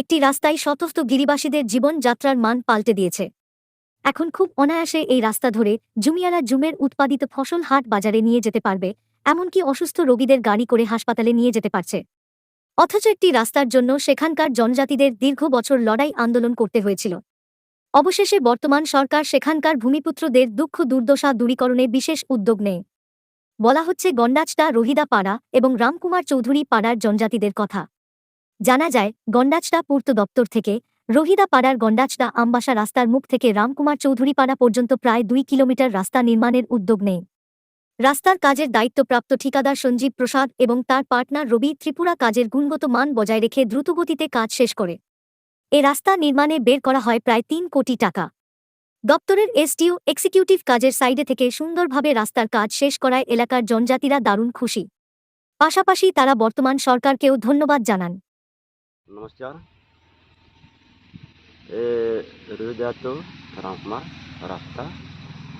একটি রাস্তায় শতস্থ গিরিবাসীদের জীবন যাত্রার মান পাল্টে দিয়েছে। এখন খুব অনায়াসে এই রাস্তা ধরে জুমিয়ারা জুমের উৎপাদিত ফসল হাট বাজারে নিয়ে যেতে পারবে, এমনকি অসুস্থ রোগীদের গাড়ি করে হাসপাতালে নিয়ে যেতে পারছে। অথচ একটি রাস্তার জন্য সেখানকার জনজাতিদের দীর্ঘ বছর লড়াই আন্দোলন করতে হয়েছিল। অবশেষে বর্তমান সরকার সেখানকার ভূমিপুত্রদের দুঃখ দুর্দশা দূরীকরণে বিশেষ উদ্যোগ নেয়। বলা হচ্ছে গন্ডাচটা রোহিদা পাড়া এবং রামকুমার চৌধুরী পাড়ার জনজাতিদের কথা। জানা যায় গন্ডাচটা পূর্ত দপ্তর থেকে রোহিদা পাড়ার গন্ডাচটা আমবাসা রাস্তার মুখ থেকে রামকুমার চৌধুরী পাড়া পর্যন্ত প্রায় দুই কিলোমিটার রাস্তা নির্মাণের উদ্যোগ নেয়। রাস্তার কাজের দায়িত্বপ্রাপ্ত ঠিকাদার সঞ্জীব প্রসাদ এবং তার পার্টনার রবি ত্রিপুরা কাজের গুণগত মান বজায় রেখে দ্রুতগতিতে কাজ শেষ করে। এ রাস্তা নির্মাণে বের করা হয় প্রায় তিন কোটি টাকা। দপ্তরের এসটিও এক্সিকিউটিভ কাজের সাইডে থেকে সুন্দরভাবে রাস্তার কাজ শেষ করায় এলাকার জনজাতিরা দারুণ খুশি। পাশাপাশি তারা বর্তমান সরকারকেও ধন্যবাদ জানান। नमस्कार এ হৃদয়াত রামকুমার রাস্তা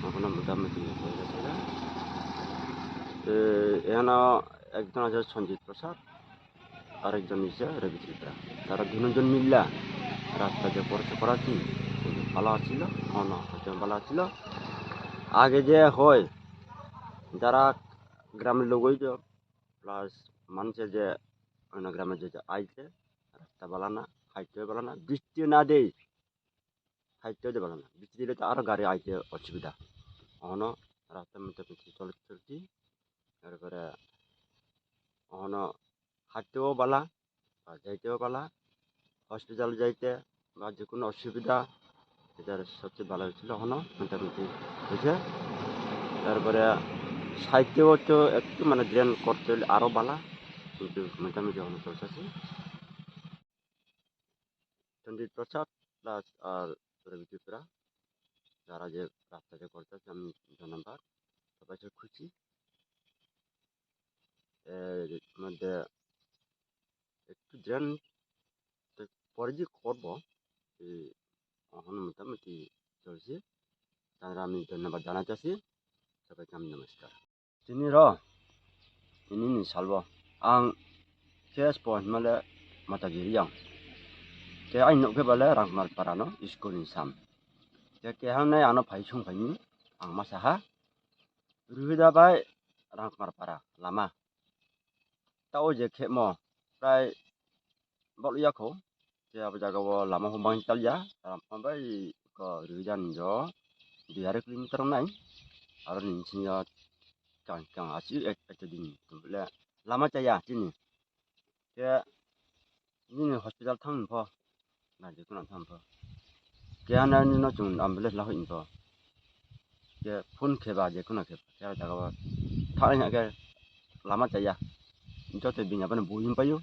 এখনো মোটামুটি হয়ে গেছে এখানে একজন আছে সঞ্জিত প্রসাদ আরেকজন হচ্ছে রবি চিত্রা তারা দুজন মিললা রাস্তা যে করছে করাচ্ছি খুবই ভালো ছিল মনে হচ্ছে ভালো ছিল আগে যে হয় যারা গ্রামের লোকই যে প্লাস মানুষের যে অন্য গ্রামে যে যে আইছে রাস্তা ভালো না হাইটেও ভালো না, বৃষ্টি না দেই দিয়ে ভালো না। বৃষ্টি দিলে তো আরও গাড়ি আইতে অসুবিধা। অহনো রাস্তার মধ্যে পিছিয়ে চলে চলছি তারপরে অহনো হাঁটতেও পালা বা যাইতেও পালা, হসপিটাল যাইতে বা যে কোনো অসুবিধা এটার সবচেয়ে ভালো হয়েছিল এখনও মোটামুটি হয়েছে তারপরে সাহিত্যেও তো একটু মানে ড্রেন করতে হলে আরও ভালো কিন্তু মোটামুটি এখনও চলতেছে। সন্দীপ প্রসাদ প্লাস আর রবি যারা যে রাস্তাটা করতেছে আমি ধন্যবাদ। সবাই খুশি? এর মধ্যে একটু ড্রেন পরে যে করব এখন মোটামুটি চলছে তারা আমি ধন্যবাদ জানাতেছি সবাইকে আমি নমস্কার। তিনি র, তিনি নিশালব আং কেস পহ হিমালয় মাতাগিরি আং। ते आइनो के बले रांगमाल पारानो स्कूल निसाम ते केहाने आनो भाई सं भाई आंमा साहा रुहिदा बाय रांगमाल पारा लामा ताओ जे je ke mo rai bok lý khổ thì bây giờ có làm một bằng tal ya. Dalam không phải có rửa dần gió đi ở cái trong này ở đây sinh ra càng càng ở dưới ở trên đỉnh tụi là làm cái gì chứ nhỉ cái nhưng hospital thằng phò 那就不能碰碰。这样呢，那种俺们那老很多，这碰开吧，就不能开。这样这个，他那个拉嘛在呀，你叫这边伢不能不用不用，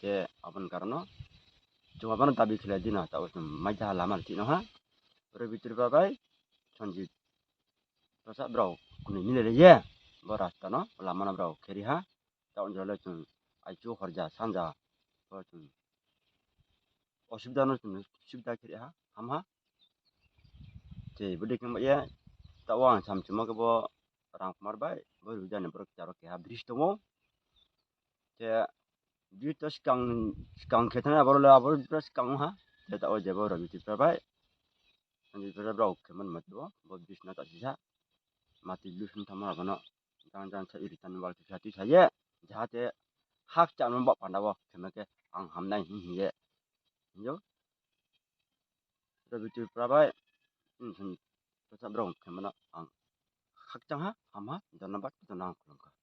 这阿们干了，就阿们打比起来的呢，倒是没家拉嘛的呢哈。我这边这边呗，穿起，多少不着，可能你来的也，不拉的呢，拉嘛那不着，开的哈，到你这来就，哎，就回家，上家，我就。ᱚᱥᱩᱵᱤᱫᱟ ᱥᱩᱵᱤᱫᱟ ᱠᱮᱫᱟ ᱟᱢᱦᱟ 제이브리 그뭐야 따왕 잠시 먹어보 랑 말바이 뭐 유자네 브럭 자로 개 브리스토모 제 브리터스 강 강케타나 버라 브리터스 강하 제다 어제 버라 비티 브라바이 안지 브라브라 오케만 맞도 뭐 비스나 다시사 마티 루슨 타마 가나 장장 차 이리탄 왈티 샤티 사예 자테 학 자는 바 반다고 그렇게 안 함나 힘이에 Yo. Tapi tu perabai, hmm, tu sabrong. Kemana ang? Hak cangha, ama, dan nampak tu.